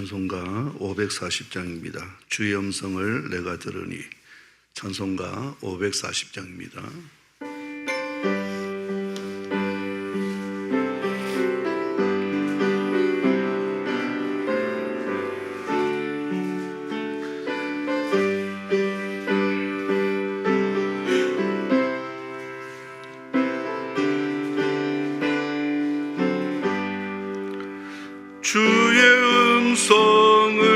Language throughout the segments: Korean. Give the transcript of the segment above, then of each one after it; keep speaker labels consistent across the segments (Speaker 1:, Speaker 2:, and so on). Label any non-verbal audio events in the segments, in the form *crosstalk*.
Speaker 1: 찬송가 540장입니다. 주의 음성을 내가 들으니 찬송가 540장입니다. 주의 음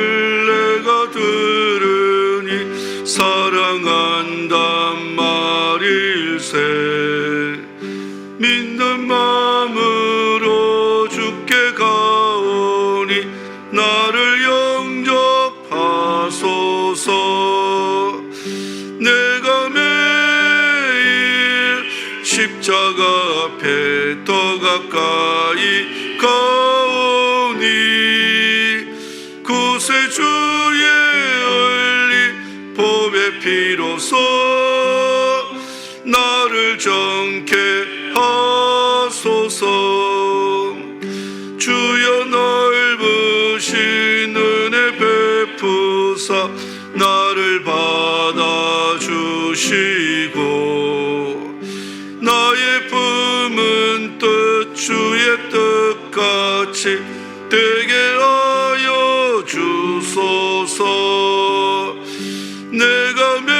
Speaker 1: 베푸사 나를 받아주시고 나의 품은 뜻 주의 뜻같이 되게 하여 주소서. 내가 매일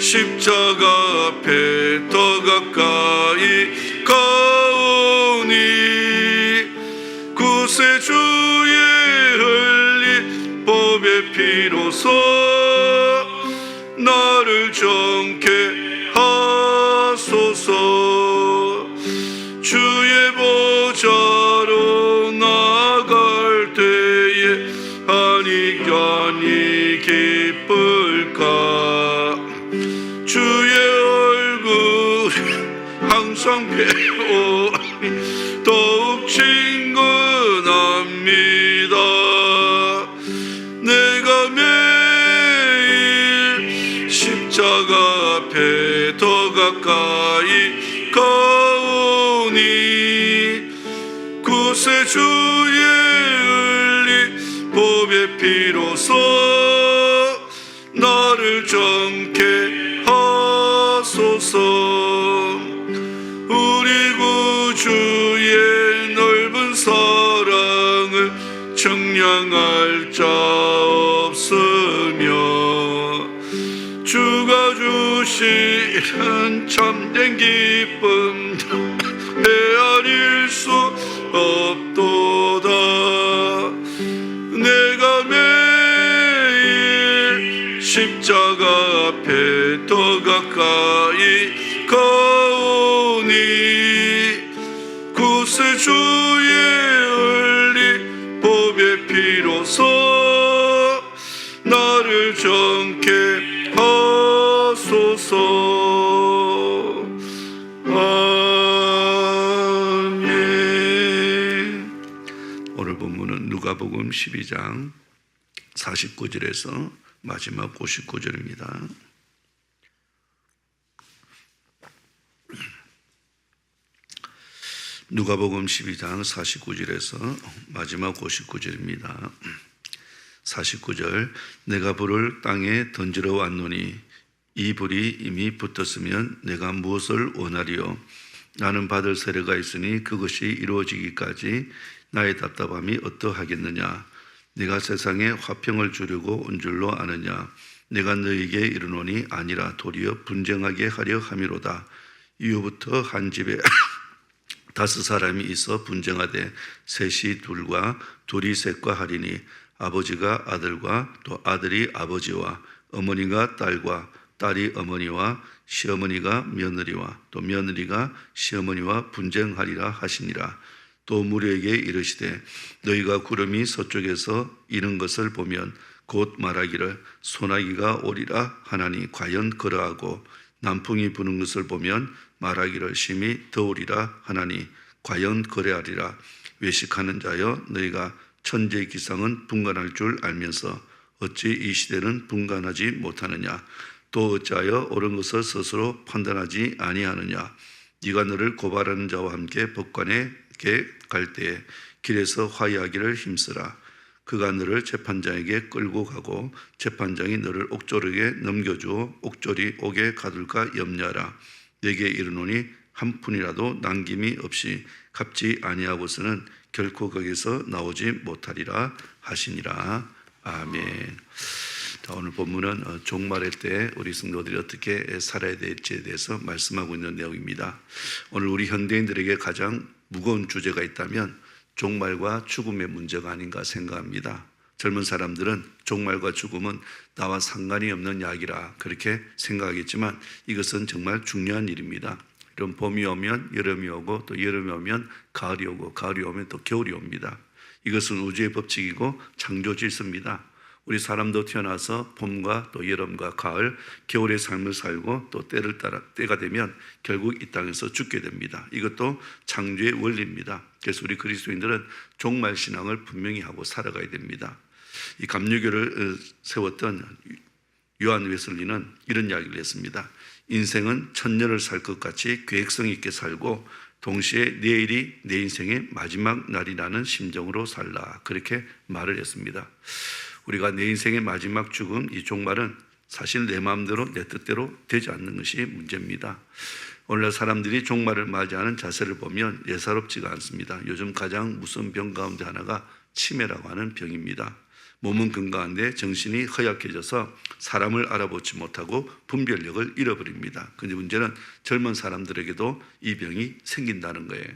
Speaker 1: 십자가 앞에 더 가까이 아니 기쁠까? 주의 얼굴 항상 배우니 더욱 친근합니다. 내가 매일 십자가 앞에 더 가까이 가오니 구세 주 주시는 참된 기쁨 헤아릴 수 없도다. 내가 매일 십자가 12장 49절에서 마지막 59절입니다. 누가복음 12장 49절에서 마지막 59절입니다. 49절 내가 불을 땅에 던지러 왔노니 이 불이 이미 붙었으면 내가 무엇을 원하리요 나는 받을 세례가 있으니 그것이 이루어지기까지 나의 답답함이 어떠하겠느냐? 내가 세상에 화평을 주려고 온 줄로 아느냐? 내가 너에게 이르노니 아니라 도리어 분쟁하게 하려 함이로다. 이후부터 한 집에 *coughs* 다섯 사람이 있어 분쟁하되 셋이 둘과 둘이 셋과 하리니 아버지가 아들과 또 아들이 아버지와 어머니가 딸과 딸이 어머니와 시어머니가 며느리와 또 며느리가 시어머니와 분쟁하리라 하시니라. 또 무리에게 이르시되 너희가 구름이 서쪽에서 이는 것을 보면 곧 말하기를 소나기가 오리라 하나니 과연 그러하고 남풍이 부는 것을 보면 말하기를 심히 더우리라 하나니 과연 그래하리라. 외식하는 자여 너희가 천재 기상은 분간할 줄 알면서 어찌 이 시대는 분간하지 못하느냐 또 어찌하여 옳은 것을 스스로 판단하지 아니하느냐 네가 너를 고발하는 자와 함께 법관에게 갈 때에 길에서 화해하기를 힘쓰라. 그가 너를 재판장에게 끌고 가고 재판장이 너를 옥조르게 넘겨주어 옥졸이 옥에 가둘까 염려하라. 내게 이르노니 한 푼이라도 남김이 없이 갚지 아니하고서는 결코 거기서 나오지 못하리라 하시니라. 아멘. 자, 오늘 본문은 어, 종말의 때 우리 성도들이 어떻게 살아야 될지에 대해서 말씀하고 있는 내용입니다. 오늘 우리 현대인들에게 가장 무거운 주제가 있다면 종말과 죽음의 문제가 아닌가 생각합니다. 젊은 사람들은 종말과 죽음은 나와 상관이 없는 이야기라 그렇게 생각하겠지만 이것은 정말 중요한 일입니다. 이런 봄이 오면 여름이 오고 또 여름이 오면 가을이 오고 가을이 오면 또 겨울이 옵니다. 이것은 우주의 법칙이고 창조 질서입니다. 우리 사람도 태어나서 봄과 또 여름과 가을, 겨울의 삶을 살고 또 때를 따라 때가 되면 결국 이 땅에서 죽게 됩니다. 이것도 창조의 원리입니다. 그래서 우리 그리스도인들은 종말 신앙을 분명히 하고 살아가야 됩니다. 이 감리교를 어, 세웠던 요한 웨슬리는 이런 이야기를 했습니다. 인생은 천년을 살 것 같이 계획성 있게 살고 동시에 내일이 내 인생의 마지막 날이라는 심정으로 살라. 그렇게 말을 했습니다. 우리가 내 인생의 마지막 죽음, 이 종말은 사실 내 마음대로 내 뜻대로 되지 않는 것이 문제입니다. 오늘날 사람들이 종말을 맞이하는 자세를 보면 예사롭지가 않습니다. 요즘 가장 무서운 병 가운데 하나가 치매라고 하는 병입니다. 몸은 건강한데 정신이 허약해져서 사람을 알아보지 못하고 분별력을 잃어버립니다. 근데 문제는 젊은 사람들에게도 이 병이 생긴다는 거예요.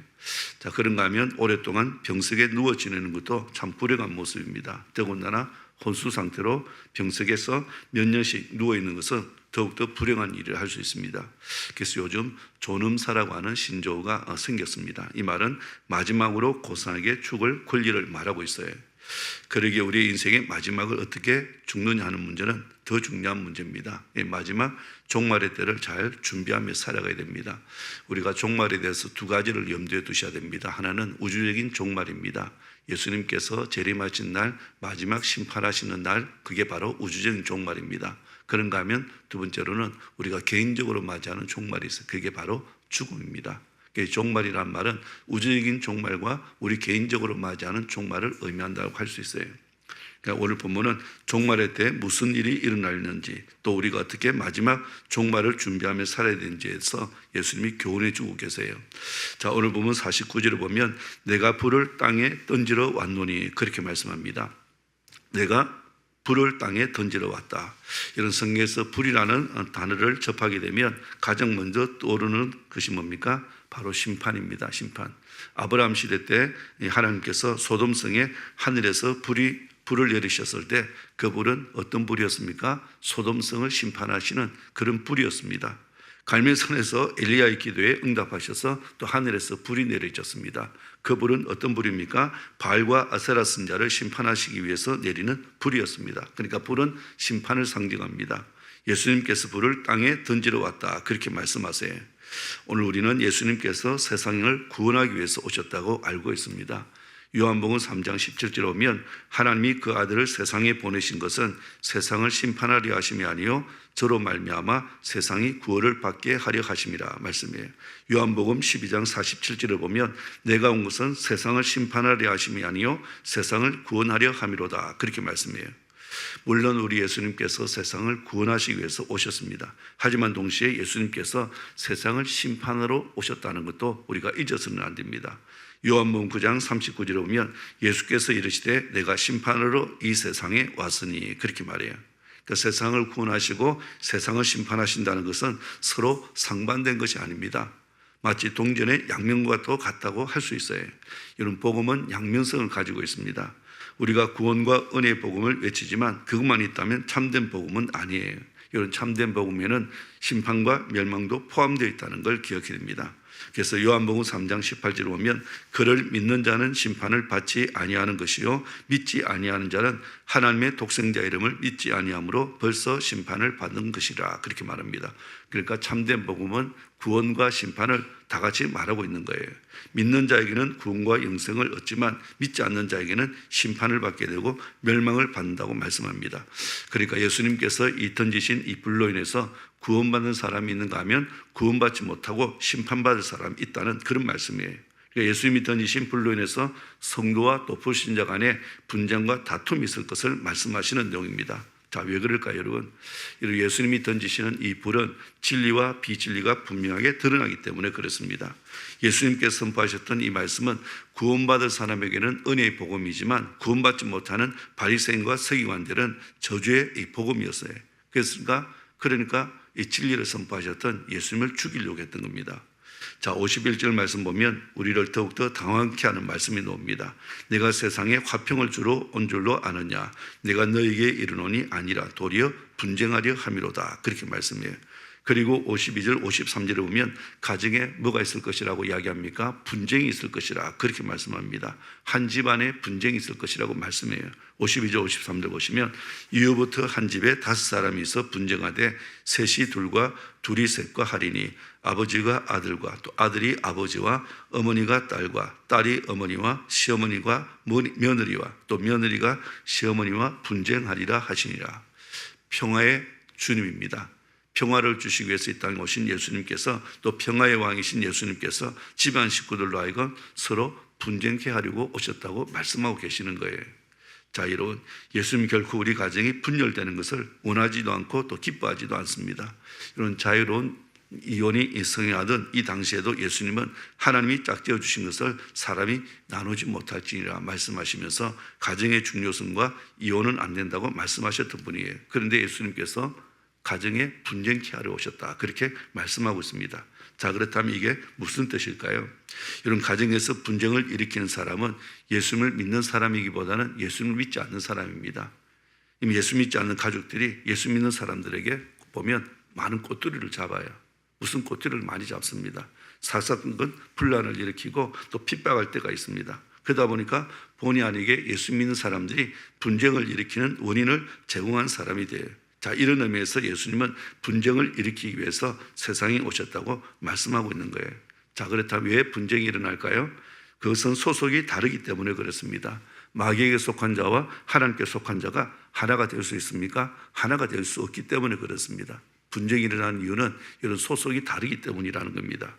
Speaker 1: 자, 그런가 하면 오랫동안 병석에 누워 지내는 것도 참 불행한 모습입니다. 더군다나 혼수 상태로 병석에서 몇 년씩 누워 있는 것은 더욱더 불행한 일을 할 수 있습니다. 그래서 요즘 존음사라고 하는 신조어가 어, 생겼습니다. 이 말은 마지막으로 고상하게 죽을 권리를 말하고 있어요. 그러기에 우리 인생의 마지막을 어떻게 죽느냐 하는 문제는 더 중요한 문제입니다. 이 마지막 종말의 때를 잘 준비하며 살아가야 됩니다. 우리가 종말에 대해서 두 가지를 염두에 두셔야 됩니다. 하나는 우주적인 종말입니다. 예수님께서 재림하신 날, 마지막 심판하시는 날, 그게 바로 우주적인 종말입니다. 그런가 하면 두 번째로는 우리가 개인적으로 맞이하는 종말이 있어요. 그게 바로 죽음입니다. 그 종말이란 말은 우주적인 종말과 우리 개인적으로 맞이하는 종말을 의미한다고 할 수 있어요. 그러니까 오늘 본문은 종말의 때 무슨 일이 일어날는지 또 우리가 어떻게 마지막 종말을 준비하며 살아야 되는지에서 예수님이 교훈해 주고 계세요. 자, 오늘 보면 49절을 보면 내가 불을 땅에 던지러 왔노니 그렇게 말씀합니다. 내가 불을 땅에 던지러 왔다. 이런 성경에서 불이라는 단어를 접하게 되면 가장 먼저 떠오르는 것이 뭡니까? 바로 심판입니다. 심판. 아브라함 시대 때 하나님께서 소돔성에 하늘에서 불이 불을 내리셨을 때 그 불은 어떤 불이었습니까? 소돔성을 심판하시는 그런 불이었습니다. 갈멜산에서 엘리야의 기도에 응답하셔서 또 하늘에서 불이 내려졌습니다. 그 불은 어떤 불입니까? 바알과 아세라 선자를 심판하시기 위해서 내리는 불이었습니다. 그러니까 불은 심판을 상징합니다. 예수님께서 불을 땅에 던지러 왔다. 그렇게 말씀하세요. 오늘 우리는 예수님께서 세상을 구원하기 위해서 오셨다고 알고 있습니다. 요한복음 3장 17절에 오면 하나님이 그 아들을 세상에 보내신 것은 세상을 심판하려 하심이 아니요 저로 말미암아 세상이 구원을 받게 하려 하심이라 말씀이에요. 요한복음 12장 47절을 보면 내가 온 것은 세상을 심판하려 하심이 아니요 세상을 구원하려 함이로다 그렇게 말씀해요. 물론 우리 예수님께서 세상을 구원하시기 위해서 오셨습니다. 하지만 동시에 예수님께서 세상을 심판으로 오셨다는 것도 우리가 잊어서는 안 됩니다. 요한복음 9장 39절에 보면 예수께서 이르시되 내가 심판으로 이 세상에 왔으니 그렇게 말해요. 그 세상을 구원하시고 세상을 심판하신다는 것은 서로 상반된 것이 아닙니다. 마치 동전의 양면과 또 같다고 할 수 있어요. 이런 복음은 양면성을 가지고 있습니다. 우리가 구원과 은혜의 복음을 외치지만 그것만 있다면 참된 복음은 아니에요. 이런 참된 복음에는 심판과 멸망도 포함되어 있다는 걸 기억해야 됩니다. 그래서 요한복음 3장 18절을 보면 그를 믿는 자는 심판을 받지 아니하는 것이요 믿지 아니하는 자는 하나님의 독생자 이름을 믿지 아니함으로 벌써 심판을 받는 것이라 그렇게 말합니다. 그러니까 참된 복음은 구원과 심판을 다 같이 말하고 있는 거예요. 믿는 자에게는 구원과 영생을 얻지만 믿지 않는 자에게는 심판을 받게 되고 멸망을 받는다고 말씀합니다. 그러니까 예수님께서 이 던지신 이 불로 인해서 구원받는 사람이 있는가 하면 구원받지 못하고 심판받을 사람이 있다는 그런 말씀이에요. 그러니까 예수님이 던지신 불로 인해서 성도와 또 불신자 간에 분쟁과 다툼이 있을 것을 말씀하시는 내용입니다. 자, 왜 그럴까요, 여러분? 예수님이 던지시는 이 불은 진리와 비진리가 분명하게 드러나기 때문에 그렇습니다. 예수님께서 선포하셨던 이 말씀은 구원받을 사람에게는 은혜의 복음이지만 구원받지 못하는 바리새인과 서기관들은 저주의 이 복음이었어요. 그러니까 그러니까 이 진리를 선포하셨던 예수님을 죽이려고 했던 겁니다. 자, 51절 말씀 보면 우리를 더욱더 당황케 하는 말씀이 나옵니다. 내가 세상에 화평을 주러 온 줄로 아느냐? 내가 너에게 이르노니 아니라 도리어 분쟁하려 함이로다. 그렇게 말씀해요. 그리고 52절, 53절에 보면 가정에 뭐가 있을 것이라고 이야기합니까? 분쟁이 있을 것이라 그렇게 말씀합니다. 한 집안에 분쟁이 있을 것이라고 말씀해요. 52절, 53절 보시면 이후부터 한 집에 다섯 사람이 있어 분쟁하되 셋이 둘과 둘이 셋과 하리니 아버지가 아들과 또 아들이 아버지와 어머니가 딸과 딸이 어머니와 시어머니가 며느리와 또 며느리가 시어머니와 분쟁하리라 하시니라. 평화의 주님입니다. 평화를 주시기 위해서 이 땅에 오신 예수님께서 또 평화의 왕이신 예수님께서 집안 식구들로 하여금 서로 분쟁케 하려고 오셨다고 말씀하고 계시는 거예요. 자, 여러분, 예수님 결코 우리 가정이 분열되는 것을 원하지도 않고 또 기뻐하지도 않습니다. 이런 자유로운 이혼이 성행하던 이 당시에도 예수님은 하나님이 짝지어 주신 것을 사람이 나누지 못할지니라 말씀하시면서 가정의 중요성과 이혼은 안 된다고 말씀하셨던 분이에요. 그런데 예수님께서 가정에 분쟁케 하려 오셨다. 그렇게 말씀하고 있습니다. 자, 그렇다면 이게 무슨 뜻일까요? 이런 가정에서 분쟁을 일으키는 사람은 예수님을 믿는 사람이기보다는 예수님을 믿지 않는 사람입니다. 예수 믿지 않는 가족들이 예수 믿는 사람들에게 보면 많은 꼬투리를 잡아요. 무슨 꼬투리를 많이 잡습니다. 사사건건 분란을 일으키고 또 핍박할 때가 있습니다. 그러다 보니까 본의 아니게 예수 믿는 사람들이 분쟁을 일으키는 원인을 제공한 사람이 돼요. 자, 이런 의미에서 예수님은 분쟁을 일으키기 위해서 세상에 오셨다고 말씀하고 있는 거예요. 자, 그렇다면 왜 분쟁이 일어날까요? 그것은 소속이 다르기 때문에 그렇습니다. 마귀에게 속한 자와 하나님께 속한 자가 하나가 될 수 있습니까? 하나가 될 수 없기 때문에 그렇습니다. 분쟁이 일어나는 이유는 이런 소속이 다르기 때문이라는 겁니다.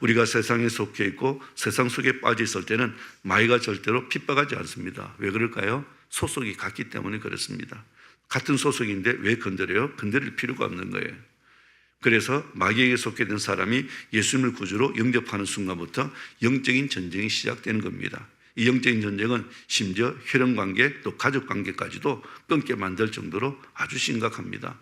Speaker 1: 우리가 세상에 속해 있고 세상 속에 빠져 있을 때는 마귀가 절대로 핍박하지 않습니다. 왜 그럴까요? 소속이 같기 때문에 그렇습니다. 같은 소속인데 왜 건드려요? 건드릴 필요가 없는 거예요. 그래서 마귀에게 속해 된 사람이 예수님을 구주로 영접하는 순간부터 영적인 전쟁이 시작되는 겁니다. 이 영적인 전쟁은 심지어 혈연 관계 또 가족 관계까지도 끊게 만들 정도로 아주 심각합니다.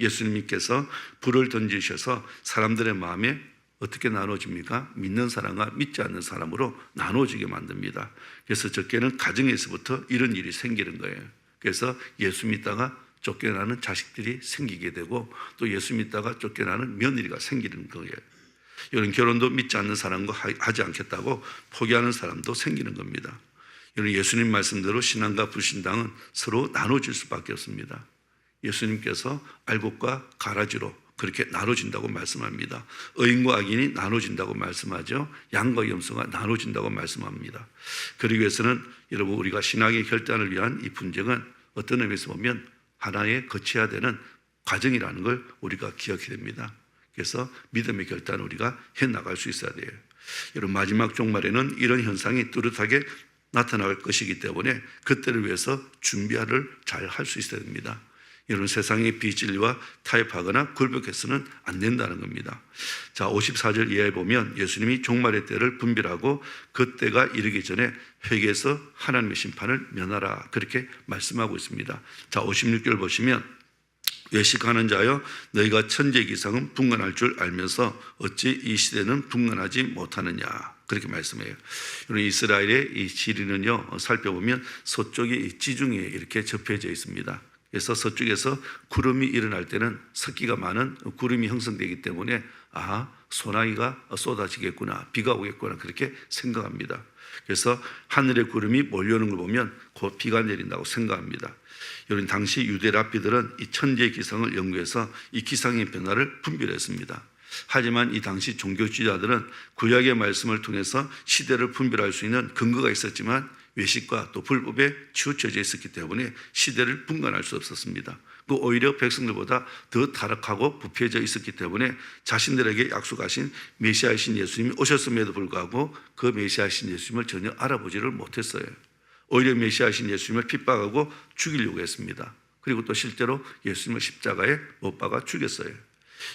Speaker 1: 예수님께서 불을 던지셔서 사람들의 마음에 어떻게 나눠집니까? 믿는 사람과 믿지 않는 사람으로 나눠지게 만듭니다. 그래서 적게는 가정에서부터 이런 일이 생기는 거예요. 그래서 예수 믿다가 쫓겨나는 자식들이 생기게 되고 또 예수 믿다가 쫓겨나는 며느리가 생기는 거예요. 이런 결혼도 믿지 않는 사람과 하지 않겠다고 포기하는 사람도 생기는 겁니다. 이런 예수님 말씀대로 신앙과 불신당은 서로 나눠질 수밖에 없습니다. 예수님께서 알곡과 가라지로 그렇게 나눠진다고 말씀합니다. 의인과 악인이 나눠진다고 말씀하죠. 양과 염소가 나눠진다고 말씀합니다. 그러기 위해서는 여러분 우리가 신앙의 결단을 위한 이 분쟁은 어떤 의미에서 보면 하나의 거쳐야 되는 과정이라는 걸 우리가 기억해야 됩니다. 그래서 믿음의 결단을 우리가 해 나갈 수 있어야 돼요. 여러분 마지막 종말에는 이런 현상이 뚜렷하게 나타날 것이기 때문에 그때를 위해서 준비를 잘 할 수 있어야 됩니다. 이런 세상의 비진리와 타협하거나 굴복해서는 안 된다는 겁니다. 자, 54절 이하에 보면 예수님이 종말의 때를 분별하고 그 때가 이르기 전에 회개해서 하나님의 심판을 면하라. 그렇게 말씀하고 있습니다. 자, 56절 보시면 외식하는 자여 너희가 천재 기상은 분간할 줄 알면서 어찌 이 시대는 분간하지 못하느냐 그렇게 말씀해요. 이스라엘의 이 지리는요 살펴보면 서쪽이 지중해 이렇게 접해져 있습니다. 그래서 서쪽에서 구름이 일어날 때는 습기가 많은 구름이 형성되기 때문에 아 소나기가 쏟아지겠구나 비가 오겠구나 그렇게 생각합니다. 그래서 하늘의 구름이 몰려오는 걸 보면 곧 비가 내린다고 생각합니다. 여러분 당시 유대 랍비들은 이 천재 기상을 연구해서 이 기상의 변화를 분별했습니다. 하지만 이 당시 종교주의자들은 구약의 말씀을 통해서 시대를 분별할 수 있는 근거가 있었지만 외식과 또 불법에 치우쳐져 있었기 때문에 시대를 분간할 수 없었습니다. 그 오히려 백성들보다 더 타락하고 부패해져 있었기 때문에 자신들에게 약속하신 메시아이신 예수님이 오셨음에도 불구하고 그 메시아이신 예수님을 전혀 알아보지를 못했어요. 오히려 메시아이신 예수님을 핍박하고 죽이려고 했습니다. 그리고 또 실제로 예수님을 십자가에 못 박아 죽였어요.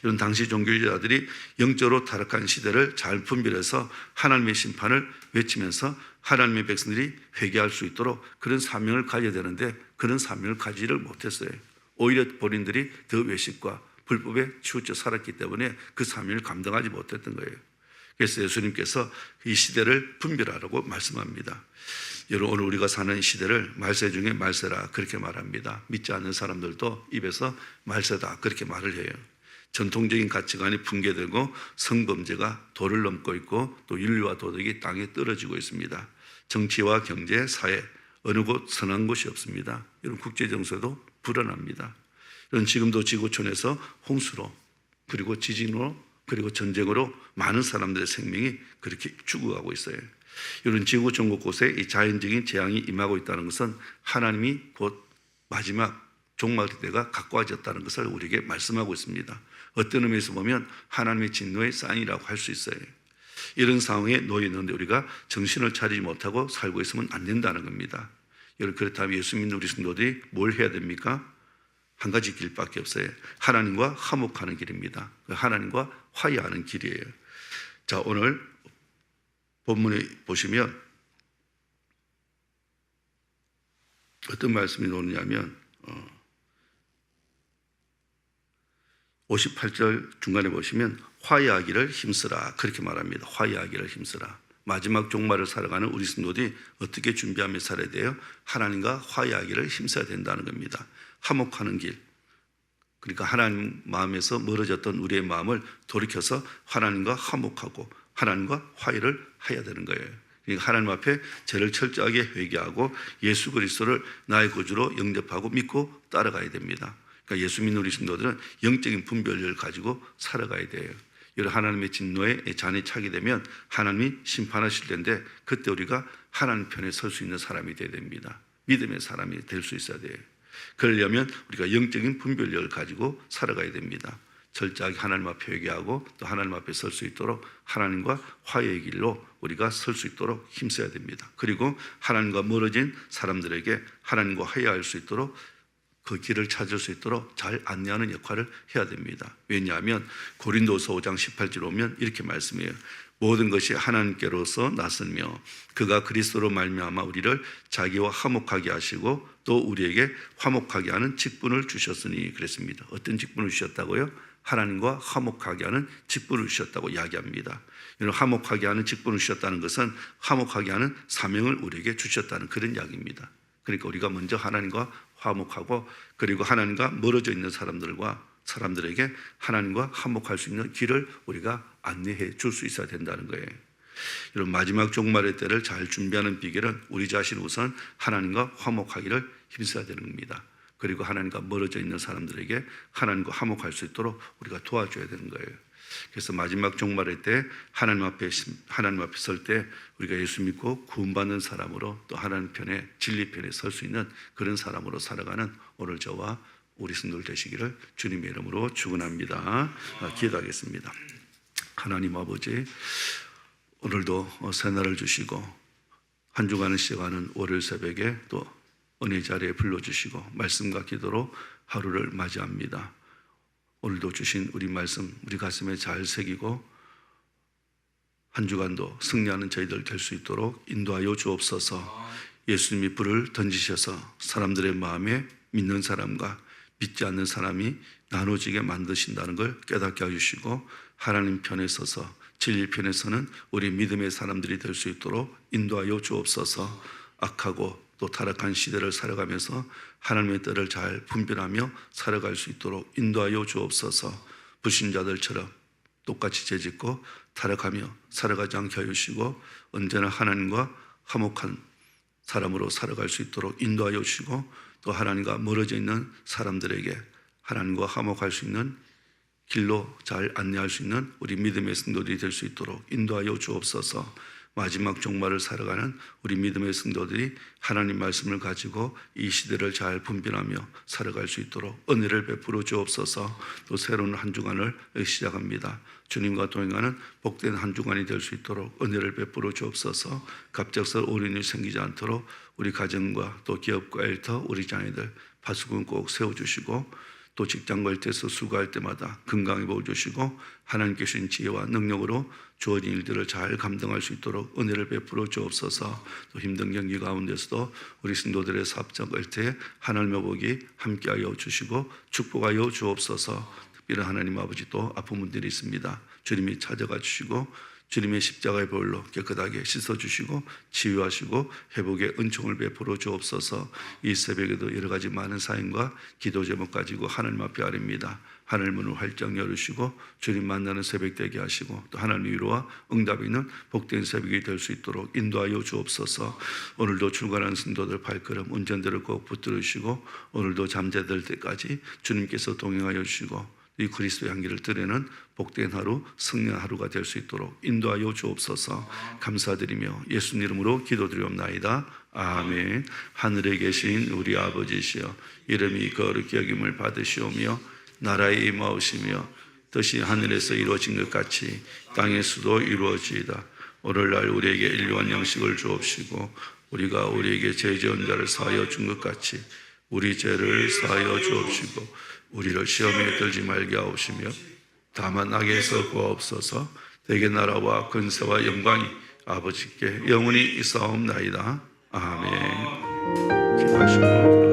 Speaker 1: 이런 당시 종교주의자들이 영적으로 타락한 시대를 잘 분별해서 하나님의 심판을 외치면서 하나님의 백성들이 회개할 수 있도록 그런 사명을 가져야 되는데 그런 사명을 가지를 못했어요. 오히려 본인들이 더 외식과 불법에 치우쳐 살았기 때문에 그 사명을 감당하지 못했던 거예요. 그래서 예수님께서 이 시대를 분별하라고 말씀합니다. 여러분 오늘 우리가 사는 시대를 말세 중에 말세라 그렇게 말합니다. 믿지 않는 사람들도 입에서 말세다 그렇게 말을 해요. 전통적인 가치관이 붕괴되고 성범죄가 도를 넘고 있고 또 윤리와 도덕이 땅에 떨어지고 있습니다. 정치와 경제, 사회 어느 곳 선한 곳이 없습니다. 이런 국제 정세도 불안합니다. 이런 지금도 지구촌에서 홍수로 그리고 지진으로 그리고 전쟁으로 많은 사람들의 생명이 그렇게 죽어가고 있어요. 이런 지구 전 곳곳에 이 자연적인 재앙이 임하고 있다는 것은 하나님이 곧 마지막 종말 때가 가까워졌다는 것을 우리에게 말씀하고 있습니다. 어떤 의미에서 보면 하나님의 진노의 사인이라고 할 수 있어요. 이런 상황에 놓여 있는데 우리가 정신을 차리지 못하고 살고 있으면 안 된다는 겁니다. 여러분 그렇다면 예수 믿는 우리 성도들이 뭘 해야 됩니까? 한 가지 길밖에 없어요. 하나님과 화목하는 길입니다. 하나님과 화해하는 길이에요. 자, 오늘 본문에 보시면 어떤 말씀이 나오느냐면 어, 58절 중간에 보시면 화해하기를 힘쓰라 그렇게 말합니다. 화해하기를 힘쓰라. 마지막 종말을 살아가는 우리 성도들이 어떻게 준비하며 살아야 돼요? 하나님과 화해하기를 힘써야 된다는 겁니다. 화목하는 길. 그러니까 하나님 마음에서 멀어졌던 우리의 마음을 돌이켜서 하나님과 화목하고 하나님과 화해를 해야 되는 거예요. 그러니까 하나님 앞에 죄를 철저하게 회개하고 예수 그리스도를 나의 구주로 영접하고 믿고 따라가야 됩니다. 그러니까 예수 믿는 우리 성도들은 영적인 분별력을 가지고 살아가야 돼요. 이런 하나님의 진노에 잔이 차게 되면 하나님이 심판하실 텐데 그때 우리가 하나님 편에 설 수 있는 사람이 되어야 됩니다. 믿음의 사람이 될 수 있어야 돼요. 그러려면 우리가 영적인 분별력을 가지고 살아가야 됩니다. 철저하게 하나님 앞에 회개하고 또 하나님 앞에 설 수 있도록 하나님과 화해의 길로 우리가 설 수 있도록 힘써야 됩니다. 그리고 하나님과 멀어진 사람들에게 하나님과 화해할 수 있도록 그 길을 찾을 수 있도록 잘 안내하는 역할을 해야 됩니다. 왜냐하면 고린도서 5장 18절 오면 이렇게 말씀해요. 모든 것이 하나님께로서 났으며 그가 그리스도로 말미암아 우리를 자기와 화목하게 하시고 또 우리에게 화목하게 하는 직분을 주셨으니 그랬습니다. 어떤 직분을 주셨다고요? 하나님과 화목하게 하는 직분을 주셨다고 이야기합니다. 이런 화목하게 하는 직분을 주셨다는 것은 화목하게 하는 사명을 우리에게 주셨다는 그런 이야기입니다. 그러니까 우리가 먼저 하나님과 화목하고 그리고 하나님과 멀어져 있는 사람들과 사람들에게 하나님과 화목할 수 있는 길을 우리가 안내해 줄 수 있어야 된다는 거예요. 이런 마지막 종말의 때를 잘 준비하는 비결은 우리 자신 우선 하나님과 화목하기를 힘써야 되는 겁니다. 그리고 하나님과 멀어져 있는 사람들에게 하나님과 화목할 수 있도록 우리가 도와줘야 되는 거예요. 그래서 마지막 종말의 때 하나님 앞에 하나님 앞에 설 때 우리가 예수 믿고 구원받는 사람으로 또 하나님 편에 진리 편에 설 수 있는 그런 사람으로 살아가는 오늘 저와 우리 성도들 되시기를 주님의 이름으로 축원합니다. 기도하겠습니다. 하나님 아버지 오늘도 새날을 주시고 한 주간을 시작하는 월요일 새벽에 또 은혜 자리에 불러주시고 말씀과 기도로 하루를 맞이합니다. 오늘도 주신 우리 말씀 우리 가슴에 잘 새기고 한 주간도 승리하는 저희들 될 수 있도록 인도하여 주옵소서. 예수님이 불을 던지셔서 사람들의 마음에 믿는 사람과 믿지 않는 사람이 나눠지게 만드신다는 걸 깨닫게 해주시고 하나님 편에 서서 진리 편에 서는 우리 믿음의 사람들이 될 수 있도록 인도하여 주옵소서. 악하고 또 타락한 시대를 살아가면서 하나님의 뜻을 잘 분별하며 살아갈 수 있도록 인도하여 주옵소서. 불신자들처럼 똑같이 죄짓고 타락하며 살아가지 않게 해주시고 언제나 하나님과 화목한 사람으로 살아갈 수 있도록 인도하여 주시고 또 하나님과 멀어져 있는 사람들에게 하나님과 화목할 수 있는 길로 잘 안내할 수 있는 우리 믿음의 성도들이 될 수 있도록 인도하여 주옵소서. 마지막 종말을 살아가는 우리 믿음의 성도들이 하나님 말씀을 가지고 이 시대를 잘 분별하며 살아갈 수 있도록 은혜를 베풀어 주옵소서 또 새로운 한 주간을 시작합니다. 주님과 동행하는 복된 한 주간이 될 수 있도록 은혜를 베풀어 주옵소서 갑작스러운 어린이 생기지 않도록 우리 가정과 또 기업과 일터 우리 자녀들 파수꾼 꼭 세워주시고 또 직장 갈 때서 수고할 때마다 건강히 보여주시고 하나님께 주신 지혜와 능력으로 주어진 일들을 잘 감당할 수 있도록 은혜를 베풀어 주옵소서. 또 힘든 경기 가운데서도 우리 성도들의 사업장할 때 하나님의 복이 함께하여 주시고 축복하여 주옵소서. 특별히 하나님 아버지 또 아픈 분들이 있습니다. 주님이 찾아가 주시고 주님의 십자가의 보혈로 깨끗하게 씻어주시고 치유하시고 회복의 은총을 베풀어 주옵소서. 이 새벽에도 여러 가지 많은 사연과 기도 제목 가지고 하나님 앞에 아립니다. 하늘 문을 활짝 열으시고 주님 만나는 새벽 되게 하시고 또 하나님 위로와 응답이 있는 복된 새벽이 될 수 있도록 인도하여 주옵소서. 오늘도 출근하는 성도들 발걸음 운전대를 꼭 붙들으시고 오늘도 잠자들 때까지 주님께서 동행하여 주시고 이 그리스도의 향기를 드리는 복된 하루, 승리한 하루가 될 수 있도록 인도하여 주옵소서 감사드리며 예수님 이름으로 기도드리옵나이다. 아멘. 하늘에 계신 우리 아버지시여 이름이 거룩히 여김을 받으시오며 나라의 임하오시며 뜻이 하늘에서 이루어진 것 같이 땅에서도 이루어지이다. 오늘날 우리에게 일용한 양식을 주옵시고 우리가 우리에게 죄 지은 자를 사하여 준 것 같이 우리 죄를 사하여 주옵시고 우리를 시험에 들지 말게 하옵시며 다만 악에서 구하옵소서. 대개 나라와 근세와 영광이 아버지께 영원히 있사옵나이다. 아멘. 기도하시고